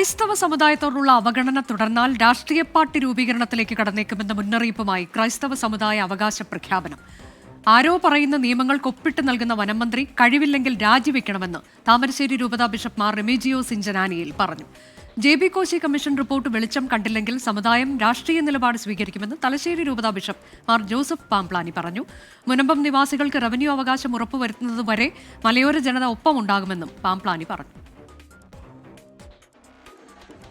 ക്രൈസ്തവ സമുദായത്തോടുള്ള അവഗണന തുടർന്നാൽ രാഷ്ട്രീയ പാർട്ടി രൂപീകരണത്തിലേക്ക് കടന്നേക്കുമെന്ന മുന്നറിയിപ്പുമായി ക്രൈസ്തവ സമുദായ അവകാശ പ്രഖ്യാപനം. ആരോ പറയുന്ന നിയമങ്ങൾക്ക് ഒപ്പിട്ട് നൽകുന്ന വനംമന്ത്രി കഴിവില്ലെങ്കിൽ രാജിവെക്കണമെന്ന് താമരശ്ശേരി രൂപതാ ബിഷപ്പ് മാർ റെമേജിയോ സിഞ്ചനാനിയിൽ പറഞ്ഞു. J B Koshy commission report വെളിച്ചം കണ്ടില്ലെങ്കിൽ സമുദായം രാഷ്ട്രീയ നിലപാട് സ്വീകരിക്കുമെന്ന് തലശ്ശേരി രൂപതാ ബിഷപ്പ് മാർ ജോസഫ് പാംപ്ലാനി പറഞ്ഞു. മുനമ്പം നിവാസികൾക്ക് റവന്യൂ അവകാശം ഉറപ്പുവരുത്തുന്നതുവരെ മലയോര ജനത ഒപ്പമുണ്ടാകുമെന്നും പാംപ്ലാനി പറഞ്ഞു.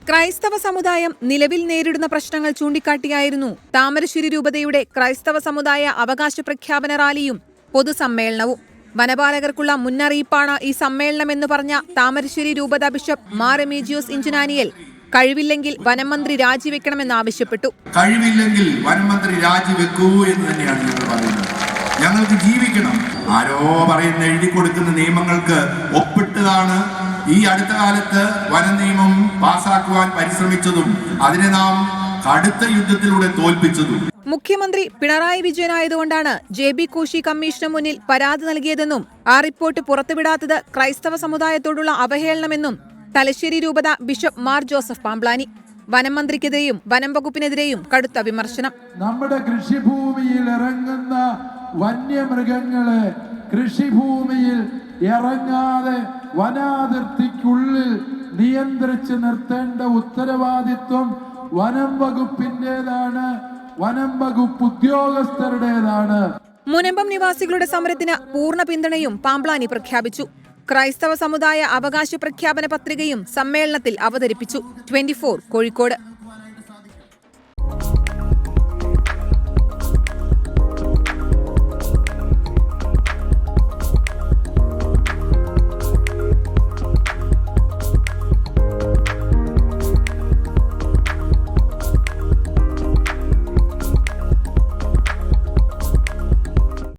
ക്രൈസ്തവ സമുദായം നിലവിൽ നേരിടുന്ന പ്രശ്നങ്ങൾ ചൂണ്ടിക്കാട്ടിയായിരുന്നു താമരശ്ശേരി രൂപതയുടെ ക്രൈസ്തവ സമുദായ അവകാശ പ്രഖ്യാപന റാലിയും പൊതുസമ്മേളനവും. വനപാലകർക്കുള്ള മുന്നറിയിപ്പാണ് ഈ സമ്മേളനമെന്ന് പറഞ്ഞ താമരശ്ശേരി രൂപത ബിഷപ്പ് മാർ എമീജിയോസ് ഇഞ്ചിനാനിയൽ. കഴിവില്ലെങ്കിൽ വനമന്ത്രി രാജിവെക്കണമെന്നാവശ്യപ്പെട്ടു. കഴിവില്ലെങ്കിൽ വനമന്ത്രി രാജിവെക്കൂ എന്ന് തന്നെയാണ് ഞങ്ങൾ പറയുന്നത്. ഞങ്ങൾക്ക് ജീവിക്കണം. ആരോ പറയുന്ന എഴുതി കൊടുക്കുന്ന നിയമങ്ങൾക്ക് ഒപ്പിട്ടതാണ് ഈ അടുത്ത കാലത്ത് വന നിയമം പാസാക്കുവാൻ പരിശ്രമിച്ചതും അതിനെ നാം കടുത്ത യുദ്ധത്തിലൂടെ തോൽപ്പിച്ചതും. മുഖ്യമന്ത്രി പിണറായി വിജയനായതുകൊണ്ടാണ് ജെ ബി കോശി കമ്മീഷന് മുന്നിൽ പരാതി നൽകിയതെന്നും ആ റിപ്പോർട്ട് പുറത്തുവിടാത്തത് ക്രൈസ്തവ സമുദായത്തോടുള്ള അവഹേളനമെന്നും തലശ്ശേരി രൂപത ബിഷപ്പ് മാർ ജോസഫ് പാംപ്ലാനി വനം മന്ത്രിക്കെതിരെയും വനം വകുപ്പിനെതിരെയും കടുത്ത വിമർശനം. നമ്മുടെ കൃഷിഭൂമിയിൽ ഇറങ്ങുന്ന വന്യമൃഗങ്ങളെ കൃഷിഭൂമിയിൽ ഇറങ്ങാതെ വനാതിർത്തിക്കുള്ളിൽ നിയന്ത്രിച്ച് നിർത്തേണ്ട ഉത്തരവാദിത്വം വനം വകുപ്പിന്റേതാണ് വനം വകുപ്പ് ഉദ്യോഗസ്ഥരുടേതാണ്. മുനമ്പം നിവാസികളുടെ സമരത്തിന് പൂർണ പിന്തുണയും പാംപ്ലാനി പ്രഖ്യാപിച്ചു. ക്രൈസ്തവ സമുദായ അവകാശ പ്രഖ്യാപന പത്രികയും സമ്മേളനത്തിൽ അവതരിപ്പിച്ചു. ട്വന്റി കോഴിക്കോട്.